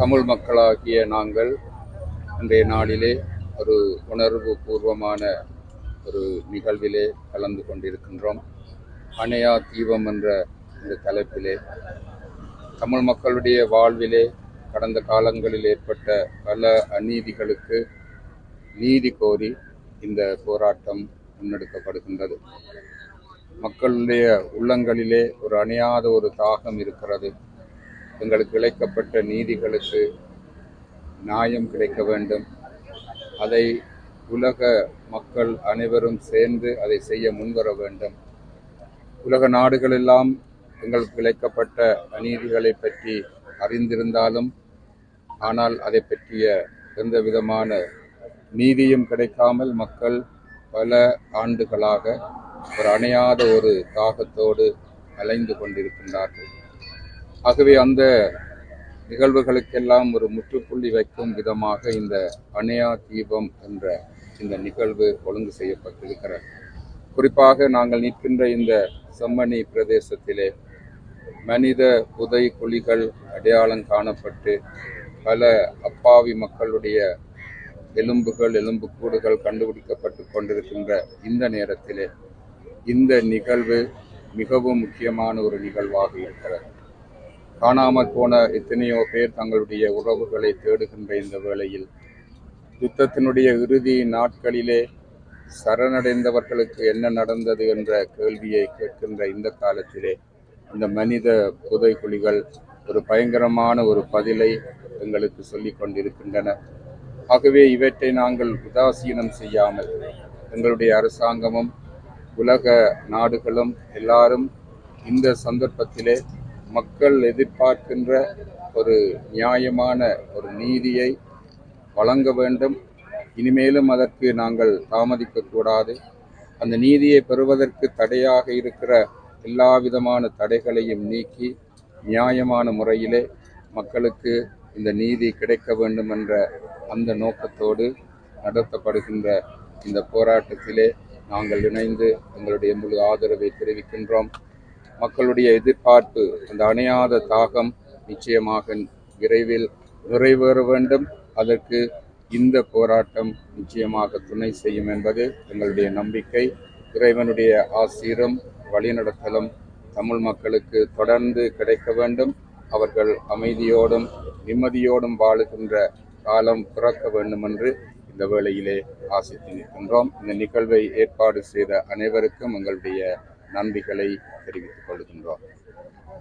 தமிழ் மக்களாகிய நாங்கள் இன்றைய நாளிலே ஒரு உணர்வு பூர்வமான ஒரு நிகழ்விலே கலந்து கொண்டிருக்கின்றோம். அணையா தீபம் என்ற இந்த தலைப்பிலே தமிழ் மக்களுடைய வாழ்விலே கடந்த காலங்களில் ஏற்பட்ட பல அநீதிகளுக்கு நீதி கோரி இந்த போராட்டம் முன்னெடுக்கப்படுகின்றது. மக்களுடைய உள்ளங்களிலே ஒரு அணையாத ஒரு தாகம் இருக்கிறது. எங்களுக்கு இழைக்கப்பட்ட நீதிகளுக்கு நியாயம் கிடைக்க வேண்டும். அதை உலக மக்கள் அனைவரும் சேர்ந்து அதை செய்ய முன்வர வேண்டும். உலக நாடுகளெல்லாம் எங்களுக்கு இழைக்கப்பட்ட அநீதிகளை பற்றி அறிந்திருந்தாலும் ஆனால் அதை பற்றிய எந்த விதமான நீதியும் கிடைக்காமல் மக்கள் பல ஆண்டுகளாக ஒரு அணையாத ஒரு தாகத்தோடு அலைந்து கொண்டிருக்கின்றார்கள். ஆகவே அந்த நிகழ்வுகளுக்கெல்லாம் ஒரு முற்றுப்புள்ளி வைக்கும் விதமாக இந்த அணையா தீபம் என்ற இந்த நிகழ்வு ஒழுங்கு செய்யப்பட்டிருக்கிறது. குறிப்பாக நாங்கள் நிற்கின்ற இந்த செம்மணி பிரதேசத்திலே மனித புதை குழிகள் அடையாளம் காணப்பட்டு பல அப்பாவி மக்களுடைய எலும்புகள் எலும்புக்கூடுகள் கண்டுபிடிக்கப்பட்டு கொண்டிருக்கின்ற இந்த நேரத்திலே இந்த நிகழ்வு மிகவும் முக்கியமான ஒரு நிகழ்வாக இருக்கிறது. காணாமற் போன எத்தனையோ பேர் தங்களுடைய உறவுகளை தேடுகின்ற இந்த வேளையில் யுத்தத்தினுடைய இறுதி நாட்களிலே சரணடைந்தவர்களுக்கு என்ன நடந்தது என்ற கேள்வியை கேட்கின்ற இந்த காலத்திலே இந்த மனித புதைக்குழிகள் ஒரு பயங்கரமான ஒரு பதிலை எங்களுக்கு சொல்லிக் கொண்டிருக்கின்றன. ஆகவே இவற்றை நாங்கள் உதாசீனம் செய்யாமல் எங்களுடைய அரசாங்கமும் உலக நாடுகளும் எல்லாரும் இந்த சந்தர்ப்பத்திலே மக்கள் எதிர்பார்க்கின்ற ஒரு நியாயமான ஒரு நீதியை வழங்க வேண்டும். இனிமேலும் அதற்கு நாங்கள் தாமதிக்கக்கூடாது அந்த நீதியை பெறுவதற்கு தடையாக இருக்கிற எல்லா விதமான தடைகளையும் நீக்கி நியாயமான முறையிலே மக்களுக்கு இந்த நீதி கிடைக்க வேண்டும் என்ற அந்த நோக்கத்தோடு நடத்தப்படுகின்ற இந்த போராட்டத்திலே நாங்கள் இணைந்து எங்களுடைய முழு ஆதரவை தெரிவிக்கின்றோம். மக்களுடைய எதிர்பார்ப்பு அந்த அணையாத தாகம் நிச்சயமாக விரைவில் நிறைவேற வேண்டும். அதற்கு இந்த போராட்டம் நிச்சயமாக துணை செய்யும் என்பது எங்களுடைய நம்பிக்கை. இறைவனுடைய ஆசீரும் வழிநடத்தலும் தமிழ் மக்களுக்கு தொடர்ந்து கிடைக்க வேண்டும். அவர்கள் அமைதியோடும் நிம்மதியோடும் வாழுகின்ற காலம் பிறக்க வேண்டும் என்று இந்த வேளையிலே ஆசித்து நிற்கின்றோம் இந்த நிகழ்வை ஏற்பாடு செய்த அனைவருக்கும் எங்களுடைய நன்றிகளை தெரிவித்துக் கொள்கின்றோம்.